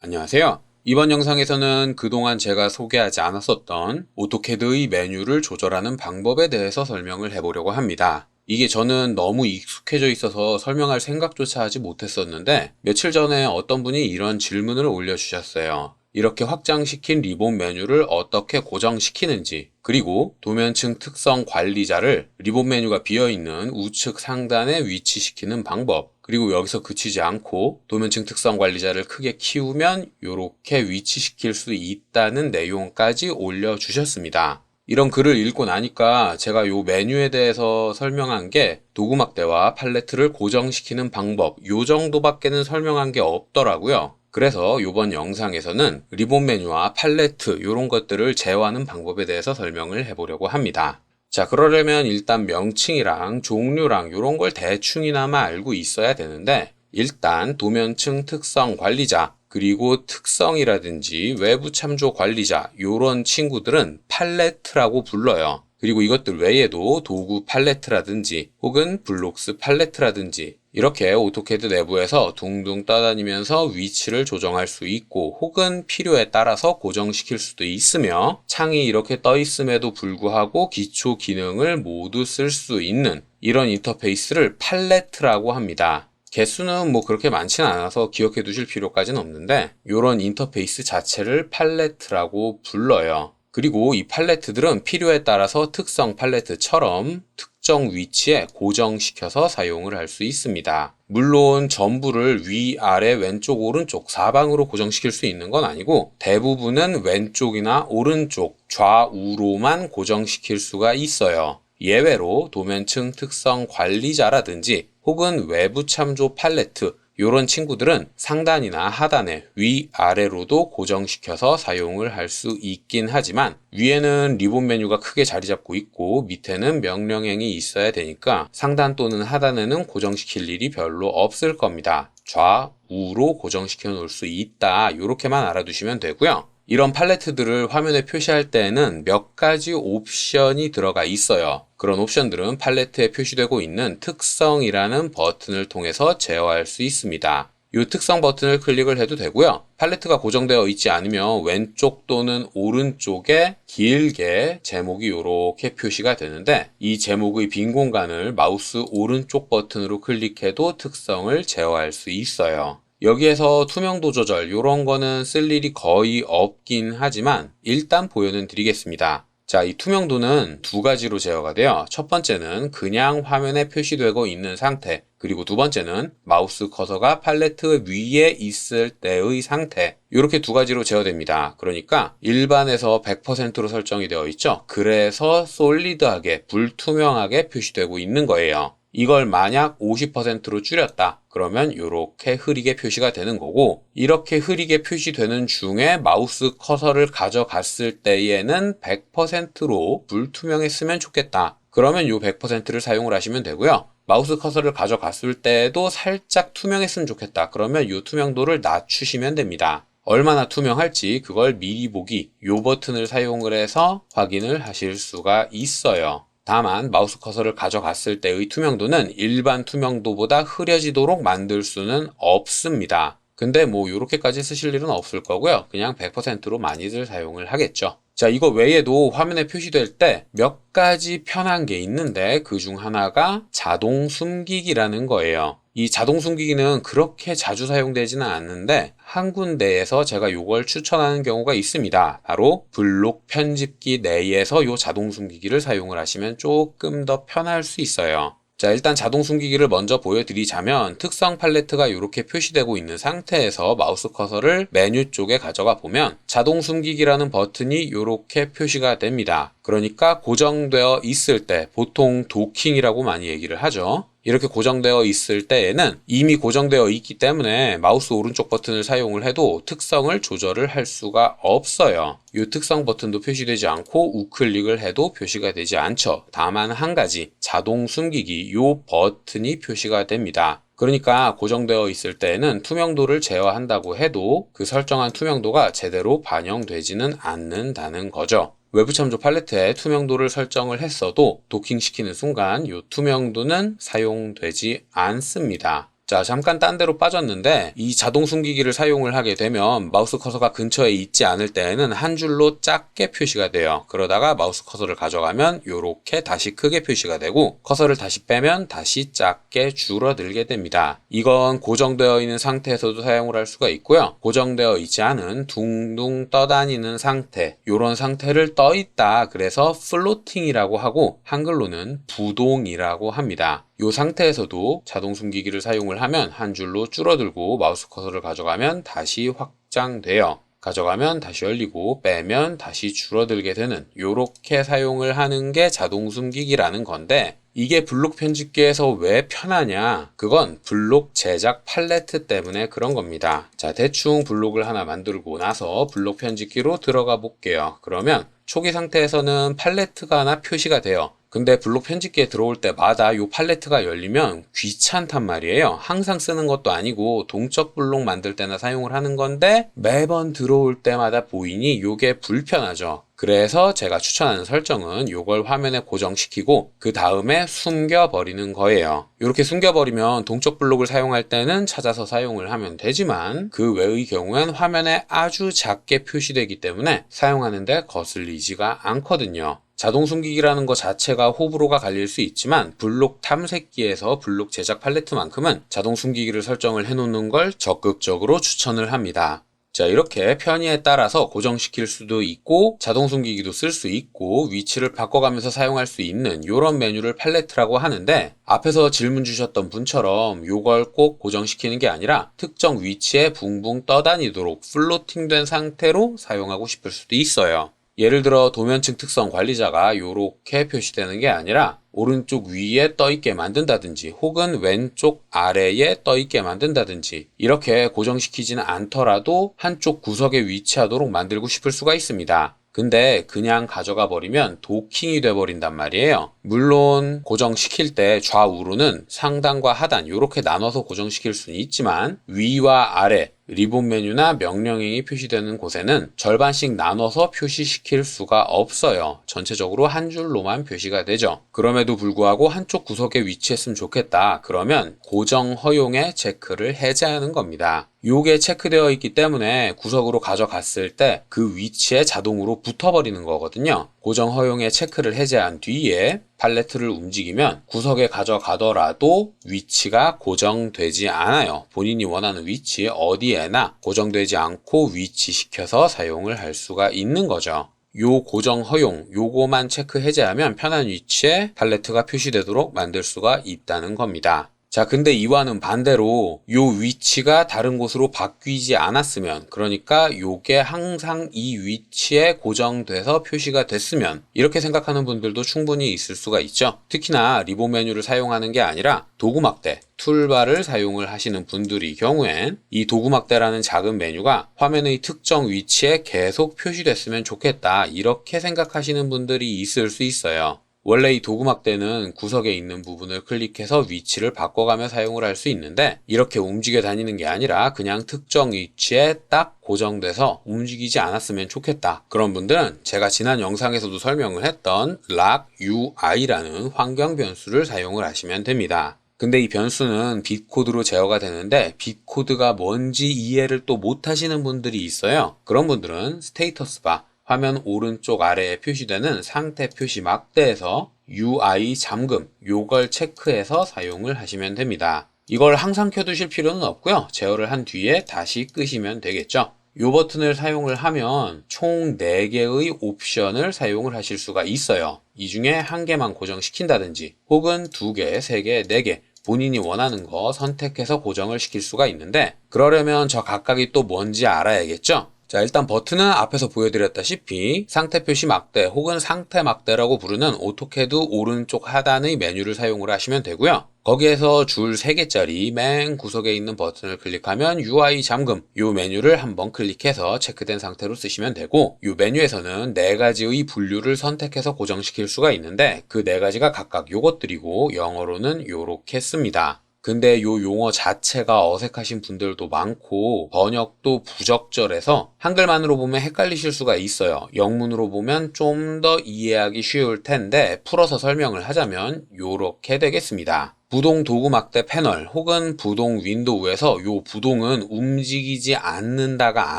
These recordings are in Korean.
안녕하세요. 이번 영상에서는 그동안 제가 소개하지 않았었던 오토캐드의 메뉴를 조절하는 방법에 대해서 설명을 해보려고 합니다. 이게 저는 너무 익숙해져 있어서 설명할 생각조차 하지 못했었는데 며칠 전에 어떤 분이 이런 질문을 올려주셨어요. 이렇게 확장시킨 리본 메뉴를 어떻게 고정시키는지, 그리고 도면층 특성 관리자를 리본 메뉴가 비어있는 우측 상단에 위치시키는 방법, 그리고 여기서 그치지 않고 도면층 특성 관리자를 크게 키우면 이렇게 위치시킬 수 있다는 내용까지 올려주셨습니다. 이런 글을 읽고 나니까 제가 이 메뉴에 대해서 설명한 게 도구막대와 팔레트를 고정시키는 방법 요 정도밖에는 설명한 게 없더라고요. 그래서 이번 영상에서는 리본 메뉴와 팔레트 이런 것들을 제어하는 방법에 대해서 설명을 해보려고 합니다. 자, 그러려면 일단 명칭이랑 종류랑 이런 걸 대충이나마 알고 있어야 되는데 일단 도면층 특성 관리자 그리고 특성이라든지 외부 참조 관리자 이런 친구들은 팔레트라고 불러요. 그리고 이것들 외에도 도구 팔레트라든지 혹은 블록스 팔레트라든지 이렇게 오토캐드 내부에서 둥둥 떠다니면서 위치를 조정할 수 있고 혹은 필요에 따라서 고정시킬 수도 있으며 창이 이렇게 떠 있음에도 불구하고 기초 기능을 모두 쓸 수 있는 이런 인터페이스를 팔레트라고 합니다. 개수는 뭐 그렇게 많지는 않아서 기억해 두실 필요까지는 없는데 이런 인터페이스 자체를 팔레트라고 불러요. 그리고 이 팔레트들은 필요에 따라서 특성 팔레트처럼 특정 위치에 고정시켜서 사용을 할 수 있습니다. 물론 전부를 위, 아래, 왼쪽, 오른쪽 사방으로 고정시킬 수 있는 건 아니고 대부분은 왼쪽이나 오른쪽, 좌우로만 고정시킬 수가 있어요. 예외로 도면층 특성 관리자라든지 혹은 외부 참조 팔레트 이런 친구들은 상단이나 하단에 위, 아래로도 고정시켜서 사용을 할 수 있긴 하지만 위에는 리본 메뉴가 크게 자리 잡고 있고 밑에는 명령행이 있어야 되니까 상단 또는 하단에는 고정시킬 일이 별로 없을 겁니다. 좌우로 고정시켜 놓을 수 있다. 이렇게만 알아두시면 되고요. 이런 팔레트들을 화면에 표시할 때에는 몇 가지 옵션이 들어가 있어요. 그런 옵션들은 팔레트에 표시되고 있는 특성이라는 버튼을 통해서 제어할 수 있습니다. 이 특성 버튼을 클릭을 해도 되고요. 팔레트가 고정되어 있지 않으면 왼쪽 또는 오른쪽에 길게 제목이 이렇게 표시가 되는데 이 제목의 빈 공간을 마우스 오른쪽 버튼으로 클릭해도 특성을 제어할 수 있어요. 여기에서 투명도 조절 이런 거는 쓸 일이 거의 없긴 하지만 일단 보여는 드리겠습니다. 자, 이 투명도는 두 가지로 제어가 돼요. 첫 번째는 그냥 화면에 표시되고 있는 상태, 그리고 두 번째는 마우스 커서가 팔레트 위에 있을 때의 상태. 이렇게 두 가지로 제어됩니다. 그러니까 일반에서 100%로 설정이 되어 있죠. 그래서 솔리드하게, 불투명하게 표시되고 있는 거예요. 이걸 만약 50%로 줄였다. 그러면 이렇게 흐리게 표시가 되는 거고 이렇게 흐리게 표시되는 중에 마우스 커서를 가져갔을 때에는 100%로 불투명했으면 좋겠다. 그러면 이 100%를 사용을 하시면 되고요. 마우스 커서를 가져갔을 때도 살짝 투명했으면 좋겠다. 그러면 이 투명도를 낮추시면 됩니다. 얼마나 투명할지 그걸 미리 보기 이 버튼을 사용을 해서 확인을 하실 수가 있어요. 다만 마우스 커서를 가져갔을 때의 투명도는 일반 투명도보다 흐려지도록 만들 수는 없습니다. 근데 뭐 이렇게까지 쓰실 일은 없을 거고요. 그냥 100%로 많이들 사용을 하겠죠. 자, 이거 외에도 화면에 표시될 때 몇 가지 편한 게 있는데 그 중 하나가 자동 숨기기라는 거예요. 이 자동 숨기기는 그렇게 자주 사용되지는 않는데 한 군데에서 제가 이걸 추천하는 경우가 있습니다. 바로 블록 편집기 내에서 이 자동 숨기기를 사용을 하시면 조금 더 편할 수 있어요. 자 일단 자동 숨기기를 먼저 보여드리자면 특성 팔레트가 이렇게 표시되고 있는 상태에서 마우스 커서를 메뉴 쪽에 가져가 보면 자동 숨기기라는 버튼이 이렇게 표시가 됩니다. 그러니까 고정되어 있을 때 보통 도킹이라고 많이 얘기를 하죠. 이렇게 고정되어 있을 때에는 이미 고정되어 있기 때문에 마우스 오른쪽 버튼을 사용을 해도 특성을 조절을 할 수가 없어요. 이 특성 버튼도 표시되지 않고 우클릭을 해도 표시가 되지 않죠. 다만 한 가지 자동 숨기기 이 버튼이 표시가 됩니다. 그러니까 고정되어 있을 때에는 투명도를 제어한다고 해도 그 설정한 투명도가 제대로 반영되지는 않는다는 거죠. 외부 참조 팔레트에 투명도를 설정을 했어도 도킹시키는 순간 이 투명도는 사용되지 않습니다. 자, 잠깐 딴 데로 빠졌는데 이 자동 숨기기를 사용을 하게 되면 마우스 커서가 근처에 있지 않을 때에는 한 줄로 작게 표시가 돼요. 그러다가 마우스 커서를 가져가면 이렇게 다시 크게 표시가 되고 커서를 다시 빼면 다시 작게 줄어들게 됩니다. 이건 고정되어 있는 상태에서도 사용을 할 수가 있고요. 고정되어 있지 않은 둥둥 떠다니는 상태 이런 상태를 떠 있다 그래서 플로팅이라고 하고 한글로는 부동이라고 합니다. 이 상태에서도 자동 숨기기를 사용을 하면 한 줄로 줄어들고 마우스 커서를 가져가면 다시 확장돼요. 가져가면 다시 열리고 빼면 다시 줄어들게 되는 이렇게 사용을 하는 게 자동 숨기기라는 건데 이게 블록 편집기에서 왜 편하냐? 그건 블록 제작 팔레트 때문에 그런 겁니다. 자, 대충 블록을 하나 만들고 나서 블록 편집기로 들어가 볼게요. 그러면 초기 상태에서는 팔레트가 하나 표시가 돼요. 근데 블록 편집기에 들어올 때마다 이 팔레트가 열리면 귀찮단 말이에요. 항상 쓰는 것도 아니고 동적 블록 만들 때나 사용을 하는 건데 매번 들어올 때마다 보이니 이게 불편하죠. 그래서 제가 추천하는 설정은 이걸 화면에 고정시키고 그 다음에 숨겨버리는 거예요. 이렇게 숨겨버리면 동적 블록을 사용할 때는 찾아서 사용을 하면 되지만 그 외의 경우엔 화면에 아주 작게 표시되기 때문에 사용하는데 거슬리지가 않거든요. 자동 숨기기라는 것 자체가 호불호가 갈릴 수 있지만 블록 탐색기에서 블록 제작 팔레트만큼은 자동 숨기기를 설정을 해놓는 걸 적극적으로 추천을 합니다. 자, 이렇게 편의에 따라서 고정시킬 수도 있고 자동 숨기기도 쓸 수 있고 위치를 바꿔가면서 사용할 수 있는 이런 메뉴를 팔레트라고 하는데 앞에서 질문 주셨던 분처럼 이걸 꼭 고정시키는 게 아니라 특정 위치에 붕붕 떠다니도록 플로팅된 상태로 사용하고 싶을 수도 있어요. 예를 들어 도면층 특성 관리자가 이렇게 표시되는 게 아니라 오른쪽 위에 떠 있게 만든다든지 혹은 왼쪽 아래에 떠 있게 만든다든지 이렇게 고정시키지는 않더라도 한쪽 구석에 위치하도록 만들고 싶을 수가 있습니다. 근데 그냥 가져가 버리면 도킹이 돼 버린단 말이에요. 물론 고정시킬 때 좌우로는 상단과 하단 이렇게 나눠서 고정시킬 수는 있지만 위와 아래 리본 메뉴나 명령행이 표시되는 곳에는 절반씩 나눠서 표시시킬 수가 없어요. 전체적으로 한 줄로만 표시가 되죠. 그럼에도 불구하고 한쪽 구석에 위치했으면 좋겠다. 그러면 고정 허용에 체크를 해제하는 겁니다. 요게 체크되어 있기 때문에 구석으로 가져갔을 때 그 위치에 자동으로 붙어버리는 거거든요. 고정 허용에 체크를 해제한 뒤에 팔레트를 움직이면 구석에 가져가더라도 위치가 고정되지 않아요. 본인이 원하는 위치 어디에나 고정되지 않고 위치시켜서 사용을 할 수가 있는 거죠. 요 고정 허용 요거만 체크 해제하면 편한 위치에 팔레트가 표시되도록 만들 수가 있다는 겁니다. 자, 근데 이와는 반대로 요 위치가 다른 곳으로 바뀌지 않았으면, 그러니까 요게 항상 이 위치에 고정돼서 표시가 됐으면, 이렇게 생각하는 분들도 충분히 있을 수가 있죠. 특히나 리본 메뉴를 사용하는 게 아니라 도구막대, 툴바를 사용을 하시는 분들이 경우엔 이 도구막대라는 작은 메뉴가 화면의 특정 위치에 계속 표시됐으면 좋겠다. 이렇게 생각하시는 분들이 있을 수 있어요. 원래 이 도구막대는 구석에 있는 부분을 클릭해서 위치를 바꿔가며 사용을 할 수 있는데 이렇게 움직여 다니는 게 아니라 그냥 특정 위치에 딱 고정돼서 움직이지 않았으면 좋겠다. 그런 분들은 제가 지난 영상에서도 설명을 했던 LockUI라는 환경 변수를 사용을 하시면 됩니다. 근데 이 변수는 빗코드로 제어가 되는데 빗코드가 뭔지 이해를 또 못하시는 분들이 있어요. 그런 분들은 스테이터스 바 화면 오른쪽 아래에 표시되는 상태 표시 막대에서 UI 잠금 요걸 체크해서 사용을 하시면 됩니다. 이걸 항상 켜두실 필요는 없고요. 제어를 한 뒤에 다시 끄시면 되겠죠. 이 버튼을 사용을 하면 총 4개의 옵션을 사용을 하실 수가 있어요. 이 중에 한 개만 고정시킨다든지 혹은 2개, 3개, 4개 본인이 원하는 거 선택해서 고정을 시킬 수가 있는데 그러려면 저 각각이 또 뭔지 알아야겠죠? 자, 일단 버튼은 앞에서 보여드렸다시피 상태 표시 막대 혹은 상태 막대라고 부르는 오토캐드 오른쪽 하단의 메뉴를 사용을 하시면 되고요. 거기에서 줄 3개짜리 맨 구석에 있는 버튼을 클릭하면 UI 잠금 이 메뉴를 한번 클릭해서 체크된 상태로 쓰시면 되고 이 메뉴에서는 4가지의 분류를 선택해서 고정시킬 수가 있는데 그 4가지가 각각 요것들이고 영어로는 요렇게 씁니다. 근데 요 용어 자체가 어색하신 분들도 많고 번역도 부적절해서 한글만으로 보면 헷갈리실 수가 있어요. 영문으로 보면 좀 더 이해하기 쉬울 텐데 풀어서 설명을 하자면 요렇게 되겠습니다. 부동 도구 막대 패널 혹은 부동 윈도우에서 요 부동은 움직이지 않는다가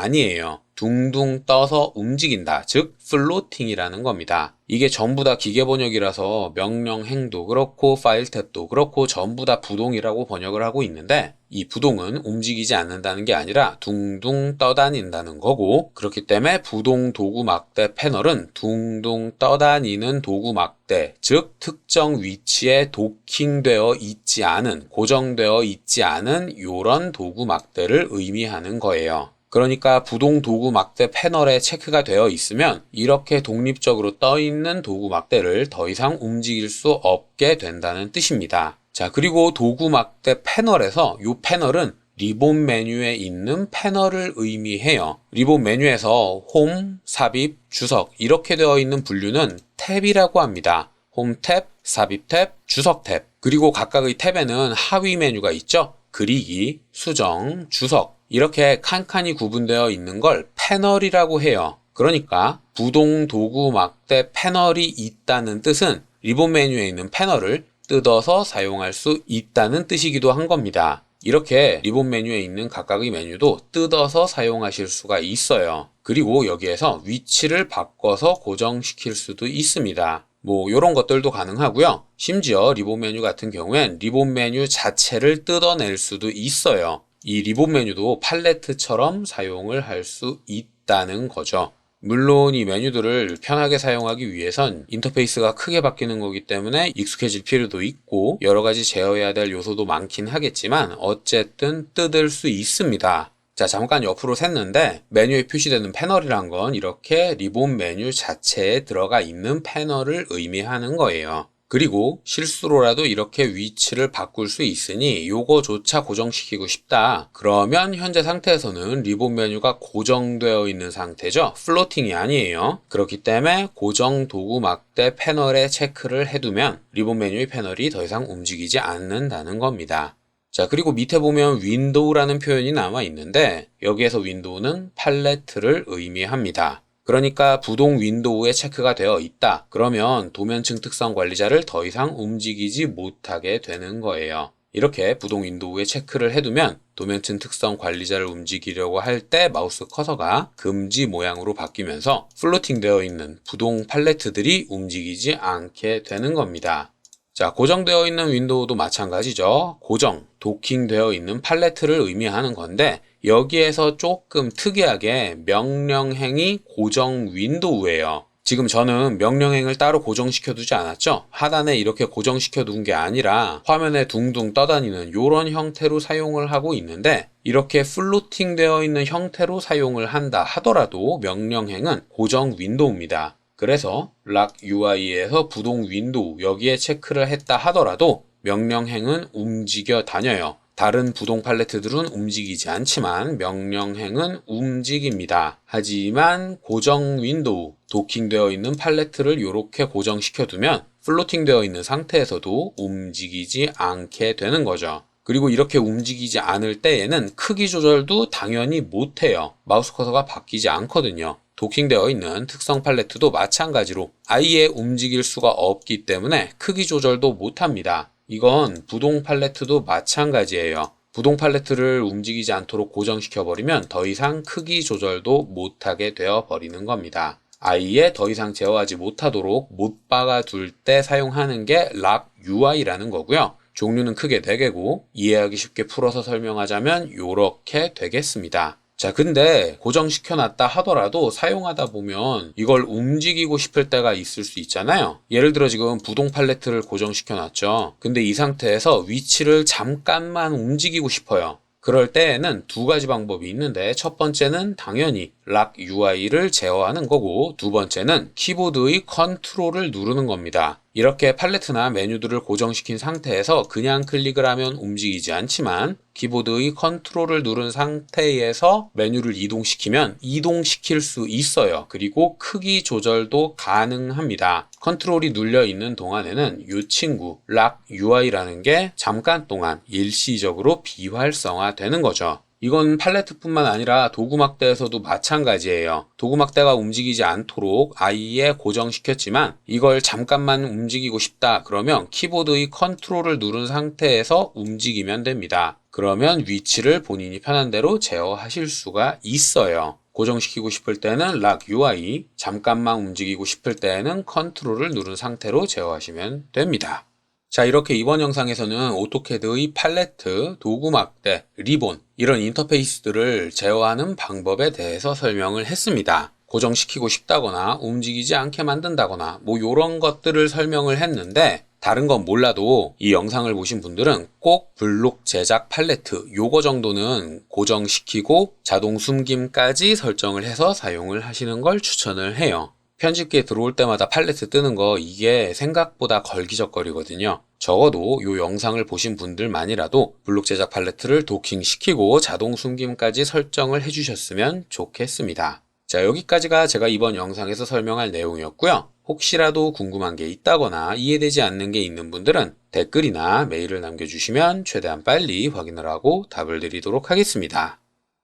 아니에요. 둥둥 떠서 움직인다. 즉, 플로팅이라는 겁니다. 이게 전부 다 기계 번역이라서 명령행도 그렇고 파일 탭도 그렇고 전부 다 부동이라고 번역을 하고 있는데 이 부동은 움직이지 않는다는 게 아니라 둥둥 떠다닌다는 거고 그렇기 때문에 부동 도구 막대 패널은 둥둥 떠다니는 도구 막대 즉 특정 위치에 도킹되어 있지 않은 고정되어 있지 않은 요런 도구 막대를 의미하는 거예요. 그러니까 부동 도구 막대 패널에 체크가 되어 있으면 이렇게 독립적으로 떠 있는 도구 막대를 더 이상 움직일 수 없게 된다는 뜻입니다. 자, 그리고 도구 막대 패널에서 이 패널은 리본 메뉴에 있는 패널을 의미해요. 리본 메뉴에서 홈, 삽입, 주석 이렇게 되어 있는 분류는 탭이라고 합니다. 홈 탭, 삽입 탭, 주석 탭. 그리고 각각의 탭에는 하위 메뉴가 있죠. 그리기, 수정, 주석, 이렇게 칸칸이 구분되어 있는 걸 패널이라고 해요. 그러니까 부동 도구 막대 패널이 있다는 뜻은 리본 메뉴에 있는 패널을 뜯어서 사용할 수 있다는 뜻이기도 한 겁니다. 이렇게 리본 메뉴에 있는 각각의 메뉴도 뜯어서 사용하실 수가 있어요. 그리고 여기에서 위치를 바꿔서 고정시킬 수도 있습니다. 뭐 이런 것들도 가능하고요. 심지어 리본 메뉴 같은 경우엔 리본 메뉴 자체를 뜯어낼 수도 있어요. 이 리본 메뉴도 팔레트처럼 사용을 할 수 있다는 거죠. 물론 이 메뉴들을 편하게 사용하기 위해선 인터페이스가 크게 바뀌는 거기 때문에 익숙해질 필요도 있고 여러 가지 제어해야 될 요소도 많긴 하겠지만 어쨌든 뜯을 수 있습니다. 자, 잠깐 옆으로 샜는데 메뉴에 표시되는 패널이란 건 이렇게 리본 메뉴 자체에 들어가 있는 패널을 의미하는 거예요. 그리고 실수로라도 이렇게 위치를 바꿀 수 있으니 요거조차 고정시키고 싶다. 그러면 현재 상태에서는 리본 메뉴가 고정되어 있는 상태죠. 플로팅이 아니에요. 그렇기 때문에 고정 도구 막대 패널에 체크를 해두면 리본 메뉴의 패널이 더 이상 움직이지 않는다는 겁니다. 자, 그리고 밑에 보면 윈도우라는 표현이 남아 있는데 여기에서 윈도우는 팔레트를 의미합니다. 그러니까 부동 윈도우에 체크가 되어 있다. 그러면 도면층 특성 관리자를 더 이상 움직이지 못하게 되는 거예요. 이렇게 부동 윈도우에 체크를 해두면 도면층 특성 관리자를 움직이려고 할 때 마우스 커서가 금지 모양으로 바뀌면서 플로팅 되어 있는 부동 팔레트들이 움직이지 않게 되는 겁니다. 자, 고정되어 있는 윈도우도 마찬가지죠. 고정, 도킹되어 있는 팔레트를 의미하는 건데 여기에서 조금 특이하게 명령행이 고정 윈도우예요. 지금 저는 명령행을 따로 고정시켜 두지 않았죠? 하단에 이렇게 고정시켜 둔 게 아니라 화면에 둥둥 떠다니는 이런 형태로 사용을 하고 있는데 이렇게 플로팅 되어 있는 형태로 사용을 한다 하더라도 명령행은 고정 윈도우입니다. 그래서 락 UI에서 부동 윈도우 여기에 체크를 했다 하더라도 명령행은 움직여 다녀요. 다른 부동 팔레트들은 움직이지 않지만 명령행은 움직입니다. 하지만 고정 윈도우, 도킹되어 있는 팔레트를 이렇게 고정시켜 두면 플로팅 되어 있는 상태에서도 움직이지 않게 되는 거죠. 그리고 이렇게 움직이지 않을 때에는 크기 조절도 당연히 못해요. 마우스 커서가 바뀌지 않거든요. 도킹되어 있는 특성 팔레트도 마찬가지로 아예 움직일 수가 없기 때문에 크기 조절도 못합니다. 이건 부동 팔레트도 마찬가지예요. 부동 팔레트를 움직이지 않도록 고정시켜 버리면 더 이상 크기 조절도 못하게 되어 버리는 겁니다. 아예 더 이상 제어하지 못하도록 못 박아둘 때 사용하는 게 락 UI라는 거고요. 종류는 크게 4개고 이해하기 쉽게 풀어서 설명하자면 이렇게 되겠습니다. 자, 근데 고정시켜 놨다 하더라도 사용하다 보면 이걸 움직이고 싶을 때가 있을 수 있잖아요. 예를 들어 지금 부동 팔레트를 고정시켜 놨죠. 근데 이 상태에서 위치를 잠깐만 움직이고 싶어요. 그럴 때에는 두 가지 방법이 있는데 첫 번째는 당연히 락 UI를 제어하는 거고 두 번째는 키보드의 컨트롤을 누르는 겁니다. 이렇게 팔레트나 메뉴들을 고정시킨 상태에서 그냥 클릭을 하면 움직이지 않지만 키보드의 컨트롤을 누른 상태에서 메뉴를 이동시키면 이동시킬 수 있어요. 그리고 크기 조절도 가능합니다. 컨트롤이 눌려 있는 동안에는 이 친구 락 UI라는 게 잠깐 동안 일시적으로 비활성화 되는 거죠. 이건 팔레트뿐만 아니라 도구막대에서도 마찬가지예요. 도구막대가 움직이지 않도록 아예 고정시켰지만 이걸 잠깐만 움직이고 싶다 그러면 키보드의 컨트롤을 누른 상태에서 움직이면 됩니다. 그러면 위치를 본인이 편한 대로 제어하실 수가 있어요. 고정시키고 싶을 때는 락 UI, 잠깐만 움직이고 싶을 때는 컨트롤을 누른 상태로 제어하시면 됩니다. 자, 이렇게 이번 영상에서는 오토캐드의 팔레트, 도구 막대, 리본, 이런 인터페이스들을 제어하는 방법에 대해서 설명을 했습니다. 고정시키고 싶다거나 움직이지 않게 만든다거나 뭐 이런 것들을 설명을 했는데 다른 건 몰라도 이 영상을 보신 분들은 꼭 블록 제작 팔레트 요거 정도는 고정시키고 자동 숨김까지 설정을 해서 사용을 하시는 걸 추천을 해요. 편집기에 들어올 때마다 팔레트 뜨는 거 이게 생각보다 걸기적거리거든요. 적어도 이 영상을 보신 분들만이라도 블록 제작 팔레트를 도킹시키고 자동 숨김까지 설정을 해주셨으면 좋겠습니다. 자, 여기까지가 제가 이번 영상에서 설명할 내용이었고요. 혹시라도 궁금한 게 있다거나 이해되지 않는 게 있는 분들은 댓글이나 메일을 남겨주시면 최대한 빨리 확인을 하고 답을 드리도록 하겠습니다.